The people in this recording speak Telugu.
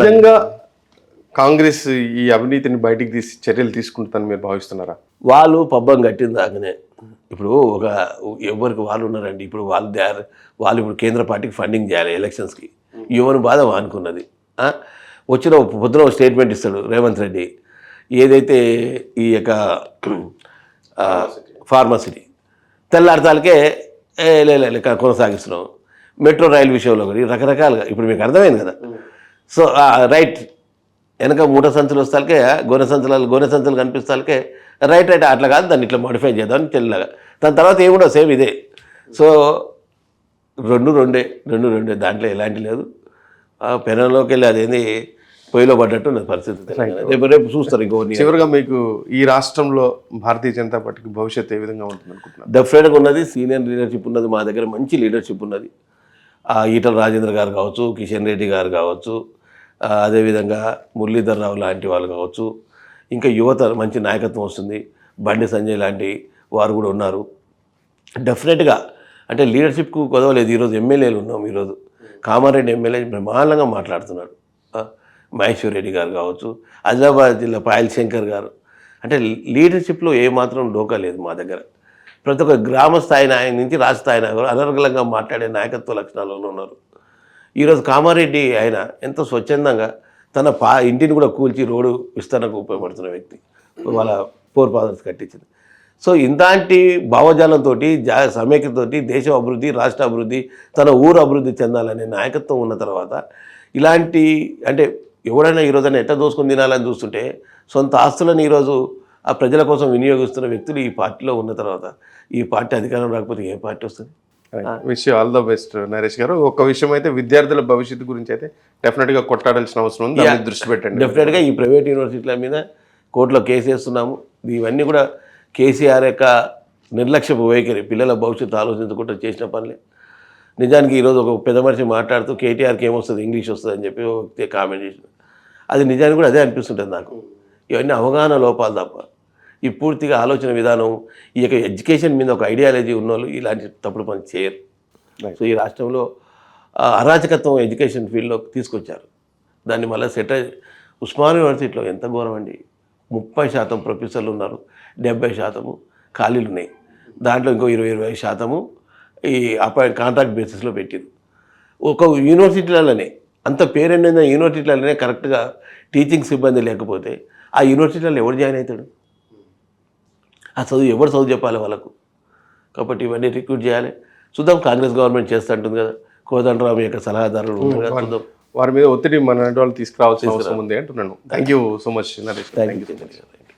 నిజంగా కాంగ్రెస్ ఈ అవినీతిని బయటికి తీసి చర్యలు తీసుకుంటుందని మీరు భావిస్తున్నారా? వాళ్ళు పబ్బం కట్టిన దాకానే ఇప్పుడు ఒక ఎవరికి వాళ్ళు ఉన్నారండి? ఇప్పుడు వాళ్ళు వాళ్ళు ఇప్పుడు కేంద్ర పార్టీకి ఫండింగ్ చేయాలి ఎలక్షన్స్కి యువని బాధ అనుకున్నది వచ్చిన పొద్దున స్టేట్మెంట్ ఇస్తాడు రేవంత్ రెడ్డి. ఏదైతే ఈ యొక్క ఫార్మసిటీ తెల్లారితాలకే ఏ లే కొనసాగిస్తున్నాం. మెట్రో రైలు విషయంలో కూడా ఈ రకరకాలుగా ఇప్పుడు మీకు అర్థమైంది కదా? So right. వెనక మూట సంచులు వస్తాకే గొర్రె సంచులు గొర్రె సంచులు కనిపిస్తాకే రైట్ రైట్ అట్లా కాదు దాన్ని ఇట్లా మోడిఫై చేద్దాం తెల్లగా. దాని తర్వాత ఏముండో సేమ్ ఇదే. సో రెండు రెండే రెండు రెండే దాంట్లో ఎలాంటి లేదు. పెనంలోకి వెళ్ళి అదేంది పొయ్యిలో పడ్డట్టు నా పరిస్థితి. రేపు రేపు చూస్తారు ఇంకో చివరిగా మీకు ఈ రాష్ట్రంలో భారతీయ జనతా పార్టీకి భవిష్యత్తు ఏ విధంగా ఉంటుంది అనుకుంటున్నారు డెఫినెట్గా ఉన్నది సీనియర్ లీడర్షిప్ ఉన్నది మా దగ్గర మంచి లీడర్షిప్ ఉన్నది. ఈటల రాజేంద్ర గారు కావచ్చు కిషన్ రెడ్డి గారు కావచ్చు అదేవిధంగా మురళీధర్ రావు లాంటి వాళ్ళు కావచ్చు. ఇంకా యువత మంచి నాయకత్వం వస్తుంది. బండి సంజయ్ లాంటి వారు కూడా ఉన్నారు. డెఫినెట్గా అంటే లీడర్షిప్కు కుదవలేదు. ఈరోజు ఎమ్మెల్యేలు ఉన్నాం ఈరోజు. కామారెడ్డి ఎమ్మెల్యే బ్రహ్మాండంగా మాట్లాడుతున్నాడు మహేశ్వర్ రెడ్డి గారు కావచ్చు ఆదిలాబాద్ జిల్లా పాయల్ శంకర్ గారు. అంటే లీడర్షిప్లో ఏమాత్రం డోకా లేదు మా దగ్గర. ప్రతి ఒక్క గ్రామ స్థాయి నాయకు నుంచి రాష్ట్ర స్థాయి నాయకులు అనర్గలంగా మాట్లాడే నాయకత్వ లక్షణాలను ఉన్నారు. ఈరోజు కామారెడ్డి ఆయన ఎంత స్వచ్ఛందంగా తన పా ఇంటిని కూడా కూల్చి రోడ్డు విస్తరణకు ఉపయోగపడుతున్న వ్యక్తి. వాళ్ళ ఫోర్ ఫాదర్స్ కట్టించింది. సో ఇంతాంటి భావజాలంతో జా సమైక్యతతోటి దేశం అభివృద్ధి రాష్ట్ర అభివృద్ధి తన ఊరు అభివృద్ధి చెందాలనే నాయకత్వం ఉన్న తర్వాత ఇలాంటి అంటే ఎవడైనా ఈరోజైనా ఎట్లా దోసుకొని తినాలని చూస్తుంటే సొంత ఆస్తులను ఈరోజు ఆ ప్రజల కోసం వినియోగిస్తున్న వ్యక్తులు ఈ పార్టీలో ఉన్న తర్వాత ఈ పార్టీ అధికారం రాకపోతే ఏ పార్టీ వస్తుంది? Wish all the best Naresh garu. ఒక విషయం అయితే విద్యార్థుల భవిష్యత్తు గురించి అయితే డెఫినెట్గా కొట్టాడాల్సిన అవసరం ఉంది. దృష్టి పెట్టండి. డెఫినెట్గా ఈ ప్రైవేట్ యూనివర్సిటీల మీద కోర్టులో కేసు వేస్తున్నాము. ఇవన్నీ కూడా కేసీఆర్ యొక్క నిర్లక్ష్యపు వైఖరి. పిల్లల భవిష్యత్తు ఆలోచించకుండా చేసిన పనులే. నిజానికి ఈరోజు ఒక పెద్ద మనిషి మాట్లాడుతూ కేటీఆర్కి ఏమొస్తుంది? ఇంగ్లీష్ వస్తుంది అని చెప్పి ఒక వ్యక్తి కామెంట్ చేసిన అది నిజానికి కూడా అదే అనిపిస్తుంటుంది నాకు. ఇవన్నీ అవగాహన లోపాలు తప్ప. ఈ పూర్తిగా ఆలోచన విధానం ఈ యొక్క ఎడ్యుకేషన్ మీద ఒక ఐడియాలజీ ఉన్నోళ్ళు ఇలాంటి తప్పుడు పని చేయరు. సో ఈ రాష్ట్రంలో అరాచకత్వం ఎడ్యుకేషన్ ఫీల్డ్లో తీసుకొచ్చారు. దాన్ని మళ్ళీ సెట్ ఉస్మాన్ యూనివర్సిటీలో ఎంత ఘోరం అండి. ముప్పై శాతం ప్రొఫెసర్లు ఉన్నారు డెబ్బై శాతము ఖాళీలు ఉన్నాయి. దాంట్లో ఇంకో ఇరవై ఇరవై శాతము ఈ అపాయింట్ కాంట్రాక్ట్ బేసిస్లో పెట్టింది ఒక యూనివర్సిటీలలోనే అంత పేరెండిన యూనివర్సిటీలలోనే కరెక్ట్గా టీచింగ్ సిబ్బంది లేకపోతే ఆ యూనివర్సిటీలలో ఎవరు జాయిన్ అవుతాడు? ఆ చదువు ఎవరు చదువు చెప్పాలి వాళ్ళకు? కాబట్టి ఇవన్నీ రిక్రూట్ చేయాలి. చూద్దాం కాంగ్రెస్ గవర్నమెంట్ చేస్తూ ఉంటుంది కదా. కోదండరామ్ యొక్క సలహాదారులు చూద్దాం. వారి మీద ఒత్తిడి మన వాళ్ళు తీసుకురావాల్సిన అవసరం ఉంది అంటున్నాను. Thank you so much Naresh. Thank you